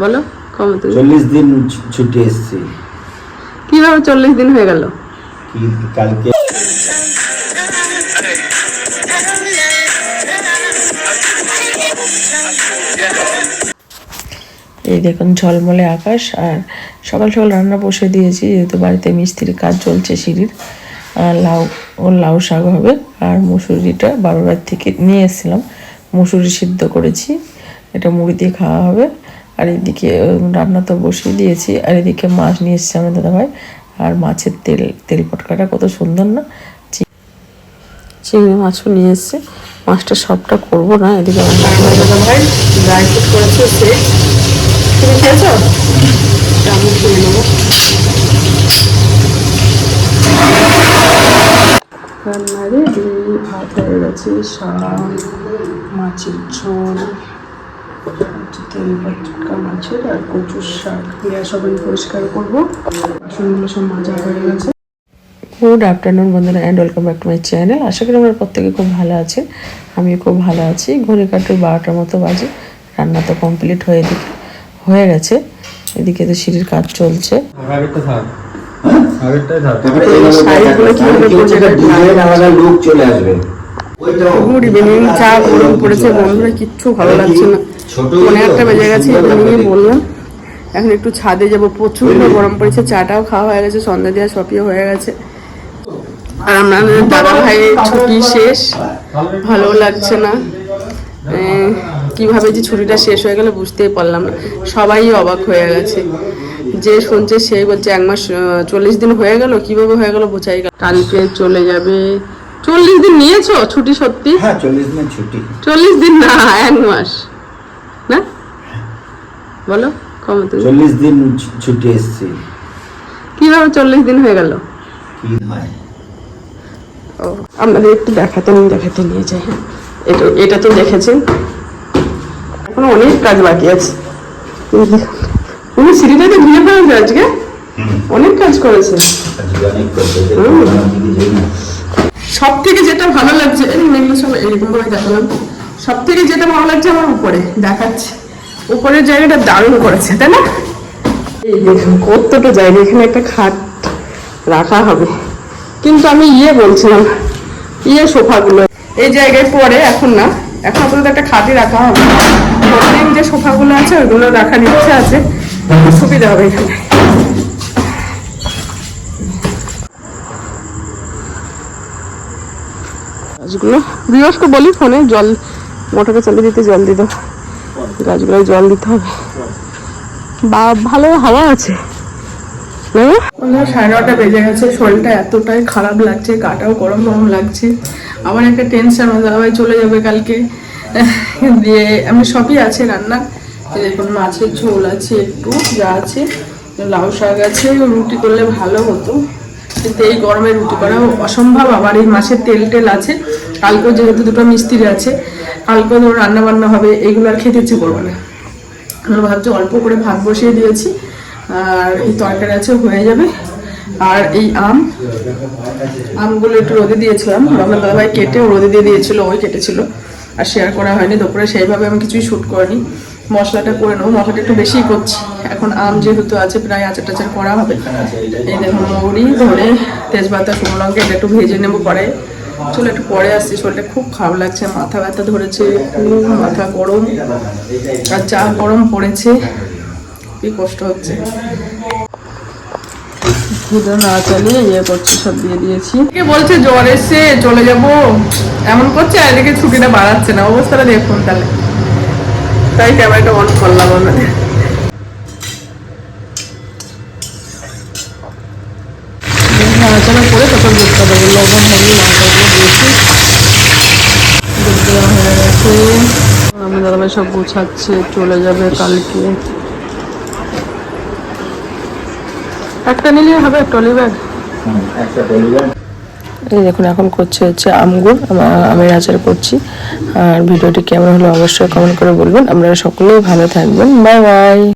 বলো কবে তুমি। চল্লিশ দিন ছুটি এসছি। কীভাবে চল্লিশ দিন হয়ে গেল? কি কালকে এই দেখুন ঝলমলে আকাশ আর সকাল সকাল রান্না বসে দিয়েছি যেহেতু বাড়িতে মিস্ত্রির কাজ চলছে সিঁড়ির আর লাউ ও লাউ শাক হবে আর মুসুরিটা বারো রাত থেকে নিয়ে এসেছিলাম। মুসুরি সিদ্ধ করেছি এটা মুড়ি দিয়ে খাওয়া হবে। আর এদিকে রান্না তো বসিয়ে দিয়েছি। আর এদিকে মাছ নিয়ে এসেছে আমার দাদাভাই। আর মাছের তেল তেল পটকাটা কত সুন্দর না? চিংড়ি মাছও নিয়ে এসছে। মাছটা সবটা করব না, এদিকে আমার দাদা ভাই ড্রাই ফ্রুট করেছে সে। তুমি খেয়েছো? ভাত হয়ে গেছে, শাক, মাছের ঝোল। হচ্ছে তেল মাছের আর কচুর শাক গ্যাস ওভেন পরিষ্কার করব। বাসনগুলো সব মাজা হয়ে গেছে। গুড আফটারনুন বন্ধুরা and welcome back to my channel আশা করি আমরা প্রত্যেকে খুব ভালো আছেন আমি খুব ভালো আছি। ঘড়ি কাটে বারোটার মতো বাজে রান্না তো কমপ্লিট হয়ে এদিকে হয়ে গেছে। এদিকে তো সিঁড়ির কাজ চলছে। শাড়িগুলো লুক চলে আসবে। গুড ইভিনিং চা গরম পড়েছে বন্ধুরা কিচ্ছু ভালো লাগছে না। ছোট মনে একটা বেজে গেছে ইভিনিংয়ে দেখতে। বললাম এখন একটু ছাদে যাব প্রচুর গরম পড়েছে চাটাও খাওয়া হয়ে গেছে সন্ধ্যা দেওয়া সবই হয়ে গেছে। আর আমরা দাদা ভাইয়ের ছুটি শেষ ভালো লাগছে না। কীভাবে যে ছুটিটা শেষ হয়ে গেল বুঝতেই পারলাম না। সবাই অবাক হয়ে গেছে। যে শুনছে সেই বলছে এক মাস চল্লিশ দিন হয়ে গেল কীভাবে হয়ে গেল বোঝাই গেল কালকে চলে যাবে চল্লিশ দিন নিয়েছো ছুটি সত্যি? হ্যাঁ চল্লিশ দিনের ছুটি। চল্লিশ দিন না এক মাস। না? বলো কবে তুমি। চল্লিশ দিন ছুটি এসছি। কীভাবে চল্লিশ দিন হয়ে গেল? কি হয়? ও আপনাদের একটু দেখাতে নিয়ে দেখাতে নিয়ে যাই। হ্যাঁ এটা এটা তো দেখেছেন এখনও অনেক কাজ বাকি আছে। উনি সিঁড়িটাতে ঘুরে ফেলেছে আজকে? অনেক কাজ করেছে। অনেক সব থেকে যেটা ভালো লাগছে এই এগুলো সব এরকম করে দেখালাম। সব থেকে যেটা ভালো লাগছে আমার উপরে দেখাচ্ছে। উপরের জায়গাটা দারুণ করেছে তাই না? এই দেখুন কতটা জায়গা এখানে একটা খাট রাখা হবে। কিন্তু আমি ইয়ে বলছিলাম ইয়ে সোফাগুলো। এই জায়গায় পরে এখন না এখন আপাতত একটা খাটই রাখা হবে। প্রতিদিন যে সোফাগুলো আছে ওইগুলো রাখার ইচ্ছে আছে সুবিধা হবে এখানে। গাছগুলো। বৃহস্পতি বলি ফোনে, জল, মোটরকে চালিয়ে দিতে জল দিত। গাছগুলো জল দিতে হবে। বা, ভালো হাওয়া আছে। সাড়ে নটা বেজে গেছে, শরীরটা এতটাই খারাপ লাগছে, গাটাও গরম গরম লাগছে। আমার একটা টেনশন দাদাভাই চলে যাবে কালকে। দিয়ে, আমি সবই আছে রান্না দেখুন মাছের ঝোল আছে, একটু যা আছে, লাউ শাক আছে, রুটি করলে ভালো হতো। কিন্তু এই গরমে রুটি করা অসম্ভব। আবার এই মাছের তেল টেল আছে। কালকেও যেহেতু দুটো মিস্ত্রি আছে, কালকেও ধরো রান্না বান্না হবে, এগুলো আর খেতে ইচ্ছে করবে না। আমরা ভাবছি অল্প করে ভাত বসিয়ে দিয়েছি, আর এই তরকারি আছে, হয়ে যাবে। আর এই আম, আমগুলো একটু রোদে দিয়েছিলাম আপনার দাদাভাই কেটে রোদে দিয়ে দিয়েছিল, ওই কেটেছিল। আর শেয়ার করা হয়নি, দুপুরে সেইভাবে আমি কিছুই শ্যুট করিনি। মশলাটা করে নেব, মশলাটা একটু বেশিই করছি। এখন আম যেহেতু আছে, প্রায় আচার টাচার করা হবে। এই দেখুন মৌরি ধরে তেজপাতা, শুকনো লঙ্কা, এটা একটু ভেজে নেব পরে। চলো একটু পরে আসছি, শরীরটা খুব খারাপ লাগছে, মাথা ব্যথা ধরেছে খুব মাথা গরম, আর যা গরম পড়েছে, কি কষ্ট হচ্ছে। না চালিয়ে ইয়ে করছি, সব দিয়ে দিয়েছি। কে বলছে জ্বর এসছে, চলে যাব। এমন করছে, আর এদিকে ছুটিটা বাড়াচ্ছে না। অবস্থাটা দেখুন তাহলে। তাই ক্যামেরাটা অন করলাম আমরা। লবণ হলুদ লঙ্কাগুলো দিয়েছি দুধ দেওয়া হয়ে গেছে আমি দাদাভাই সব গোছাচ্ছে চলে যাবে কালকে। একটা নিলে হবে ট্রলি ব্যাগ একটা এই দেখুন এখন করছে হচ্ছে আমগুর আমা- আমের আচার করছি। আর ভিডিওটি কেমন হলো অবশ্যই কমেন্ট করে বলবেন। আপনারা সকলেই ভালো থাকবেন। Bye bye